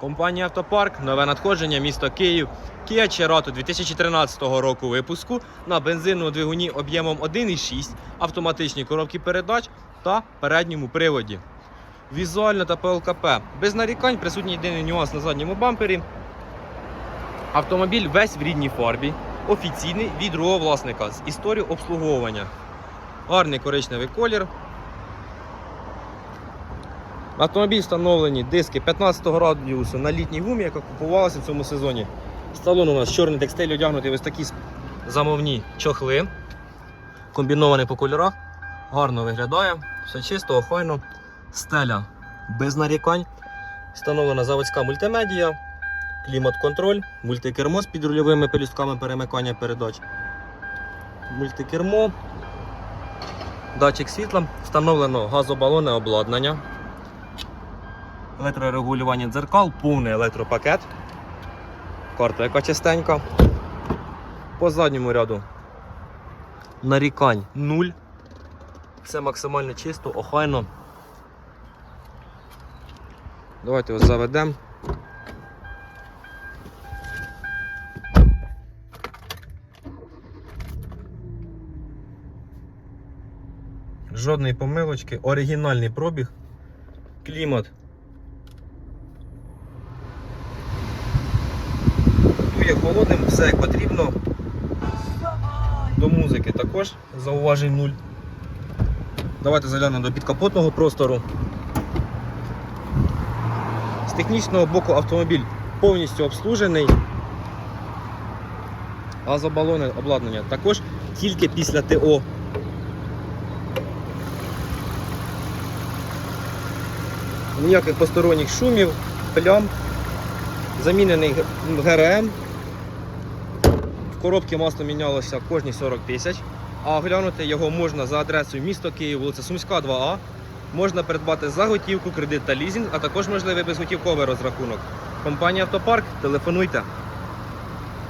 Компанія Автопарк, нове надходження, місто Київ. Kia Cerato 2013 року випуску на бензинному двигуні об'ємом 1,6, автоматичній коробці передач та передньому приводі. Візуально та по ЛКП. Без нарікань присутній єдиний нюанс на задньому бампері. Автомобіль весь в рідній фарбі, офіційний від другого власника з історією обслуговування. Гарний коричневий колір. Автомобіль встановлені диски 15 радіусу на літній гумі, яка купувалася в цьому сезоні. Салон у нас чорний текстиль одягнутий ось такі замовні чохли. Комбінований по кольорах. Гарно виглядає. Все чисто, охайно. Стеля без нарікань. Встановлена заводська мультимедія, клімат-контроль, мультикермо з підрульовими пелюстками перемикання передач. Мультикермо, датчик світла, встановлено газобалонне обладнання електрорегулювання дзеркал, повний електропакет. Карта яка чистенька. По задньому ряду нарікань 0. Все максимально чисто, охайно. Давайте ось заведемо. Жодної помилочки, оригінальний пробіг, клімат холодним, все як потрібно. До музики також зауважень нуль. Давайте заглянемо до підкапотного простору. З технічного боку автомобіль повністю обслужений. Газобалони обладнання також тільки після ТО. Ніяких посторонніх шумів, плям. Замінений ГРМ. В коробці масло мінялося кожні 40 тисяч. А оглянути його можна за адресою місто Київ, вулиця Сумська, 2А. Можна придбати за готівку, кредит та лізінг, а також можливий безготівковий розрахунок. Компанія Автопарк, телефонуйте.